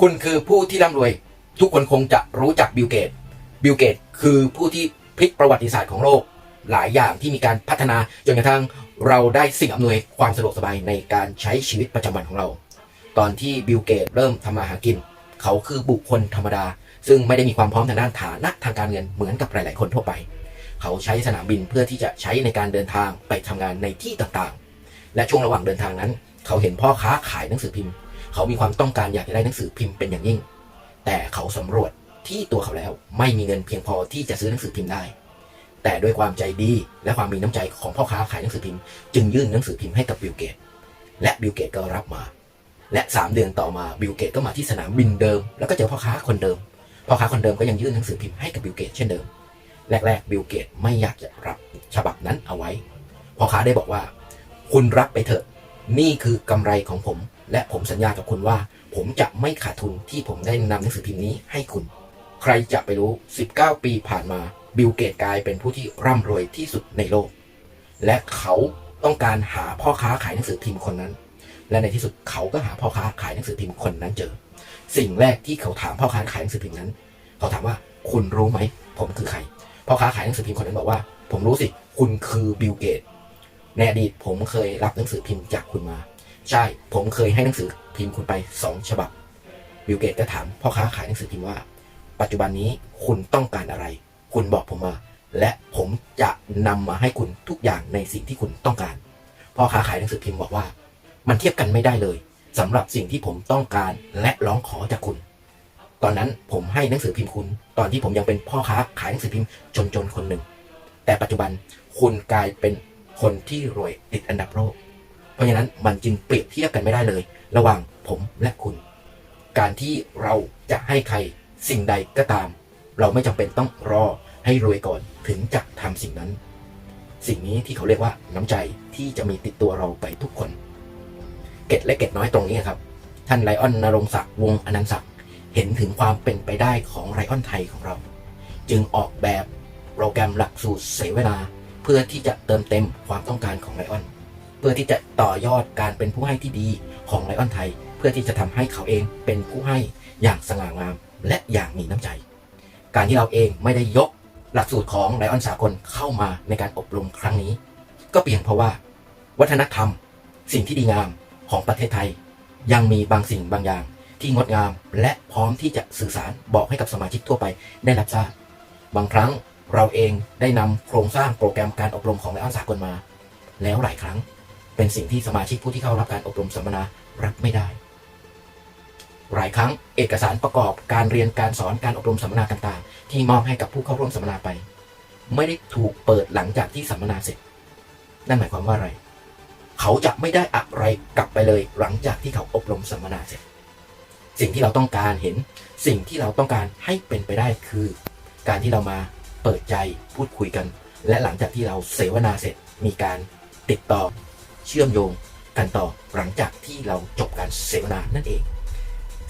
คุณคือผู้ที่ร่ำรวย ทุกคนคงจะรู้จักบิลเกต บิลเกตคือผู้ที่พลิกประวัติศาสตร์ของโลก หลายอย่างที่มีการพัฒนาจนกระทั่งเราได้สิ่งอำนวยความสะดวกสบายในการใช้ชีวิตประจำวันของเรา ตอนที่บิลเกตเริ่มทำมาหากิน เขาคือบุคคลธรรมดา ซึ่งไม่ได้มีความพร้อมทางด้านฐานะทางการเงินเหมือนกับหลาย ๆ คนทั่วไป เขาใช้สนามบินเพื่อที่จะใช้ในการเดินทางไปทำงานในที่ต่าง ๆ และช่วงระหว่างเดินทางนั้น เขาเห็นพ่อค้าขายหนังสือพิมพ์ เขามีความต้องการอยากจะได้หนังสือพิมพ์เป็นอย่างยิ่ง แต่เขาสำรวจที่ตัวเขาแล้ว ไม่มีเงินเพียงพอที่จะซื้อหนังสือพิมพ์ได้ แต่ด้วยความใจดีและความมีน้ำใจของพ่อค้าขายหนังสือพิมพ์ จึงยื่นหนังสือพิมพ์ให้กับบิลเกต และบิลเกตก็รับมา และ 3 เดือนต่อมาบิลเกตก็มาที่สนามบินเดิม แล้วก็เจอพ่อค้าคนเดิมพ่อค้าคนเดิมก็ยังยื่นหนังสือพิมพ์ให้กับบิลเกตเช่นเดิมแรกๆบิลเกตไม่อยากจะรับฉบับนั้นเอาไว้พ่อค้าได้บอกว่า คุณรับไปเถอะ นี่คือกำไรของผม และผมสัญญากับคุณว่า ผมจะไม่ขาดทุนที่ผมได้นำหนังสือพิมพ์นี้ให้คุณ ใครจะไปรู้ 19 ปีผ่านมา บิลเกตกลายเป็นผู้ที่ร่ำรวยที่สุดในโลก และเขาต้องการหาพ่อค้าขายหนังสือพิมพ์คนนั้น และในที่สุดเขาก็หาพ่อค้าขายหนังสือพิมพ์คนนั้นเจอ สิ่งแรกที่เขาถามพ่อค้าขายหนังสือพิมพ์นั้น เขาถามว่าคุณรู้ไหม ผมคือใครพ่อค้าขายหนังสือพิมพ์คนนั้นบอกว่า ผมรู้สิ คุณคือบิลเกตในอดีตผมเคยรับหนังสือพิมพ์จากคุณมา ใช่ ผมเคยให้หนังสือพิมพ์คุณไปสองฉบับ บิลเกตก็ถามพ่อค้าขายหนังสือพิมพ์ว่า ปัจจุบันนี้คุณต้องการอะไร คุณบอกผมมา และผมจะนำมาให้คุณทุกอย่างในสิ่งที่คุณต้องการ พ่อค้าขายหนังสือพิมพ์บอกว่า มันเทียบกันไม่ได้เลยสำหรับสิ่งที่ผมต้องการและร้องขอจากคุณ ตอนนั้นผมให้หนังสือพิมพ์คุณ ตอนที่ผมยังเป็นพ่อค้าขายหนังสือพิมพ์จนๆคนหนึ่ง แต่ปัจจุบันคุณกลายเป็นคนที่รวยติดอันดับโลก เพราะฉะนั้นมันจึงเปรียบเทียบกันไม่ได้เลย ระหว่างผมและคุณ การที่เราจะให้ใครสิ่งใดก็ตาม เราไม่จำเป็นต้องรอให้รวยก่อนถึงจะทำสิ่งนั้น สิ่งนี้ที่เขาเรียกว่าน้ำใจที่จะมีติดตัวเราไปทุกคน เกร็ดและเกร็ดน้อยตรงนี้ครับ ท่านไลออนนรงศักดิ์วงอนันต์ศักดิ์เห็นถึงความเป็นไปได้ของไลออนไทยของเรา จึงออกแบบโปรแกรมหลักสูตรเสวนา เพื่อที่จะเติมเต็มความต้องการของไลออน พื่อที่จะต่อยอดการเป็นผู้ให้ที่ดีของไลออนไทย เพื่อที่จะทำให้เขาเองเป็นผู้ให้อย่างสง่างามและอย่างมีน้ำใจ การที่เราเองไม่ได้ยกหลักสูตรของไลออนสากลเข้ามาในการอบรมครั้งนี้ ก็เพียงเพราะว่า วัฒนธรรม สิ่งที่ดีงามของประเทศไทย ยังมีบางสิ่งบางอย่างที่งดงาม และพร้อมที่จะสื่อสารบอกให้กับสมาชิกทั่วไปได้รับทราบบางครั้งเราเองได้นำโครงสร้างโปรแกรมการอบรมของไลออนสากลมา แล้วหลายครั้ง เป็นสิ่งที่สมาชิกผู้ที่เข้ารับการอบรมสัมมนารับไม่ได้ หลายครั้งเอกสารประกอบการเรียนการสอนการอบรมสัมมนาต่างๆ ที่มอบให้กับผู้เข้าร่วมสัมมนาไป ไม่ได้ถูกเปิดหลังจากที่สัมมนาเสร็จ นั่นหมายความว่าอะไร เขาจะไม่ได้อะไรกลับไปเลยหลังจากที่เขาอบรมสัมมนาเสร็จ สิ่งที่เราต้องการเห็น สิ่งที่เราต้องการให้เป็นไปได้คือ การที่เรามาเปิดใจพูดคุยกัน และหลังจากที่เราเสวนาเสร็จมีการติดต่อ เชื่อมโยงกันต่อหลังจากที่เราจบการเสวนานั่นเอง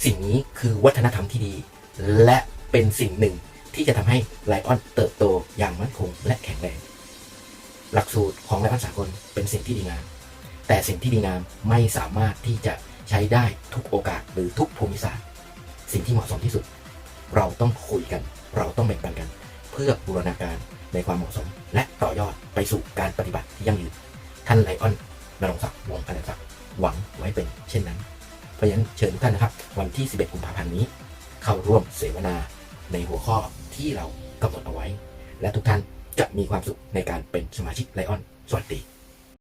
สิ่งนี้คือวัฒนธรรมที่ดี และเป็นสิ่งหนึ่งที่จะทำให้ไลออนเติบโตอย่างมั่นคงและแข็งแรง หลักสูตรของไลออนสากลเป็นสิ่งที่ดีงาม แต่สิ่งที่ดีงามไม่สามารถที่จะใช้ได้ทุกโอกาสหรือทุกภูมิศาสตร์ สิ่งที่เหมาะสมที่สุด เราต้องคุยกัน เราต้องแบ่งปันกัน เพื่อบูรณาการในความเหมาะสม และต่อยอดไปสู่การปฏิบัติที่ยั่งยืนท่านไลออน นรงศักดิ์วงศ์อนันศักดิ์หวังไว้เป็นเช่นนั้น เพราะฉะนั้นเชิญทุกท่านนะครับ วันที่ 11 กุมภาพันธ์นี้ เข้าร่วมเสวนาในหัวข้อที่เรากำหนดเอาไว้ และทุกท่านจะมีความสุขในการเป็นสมาชิกไลออนสวัสดี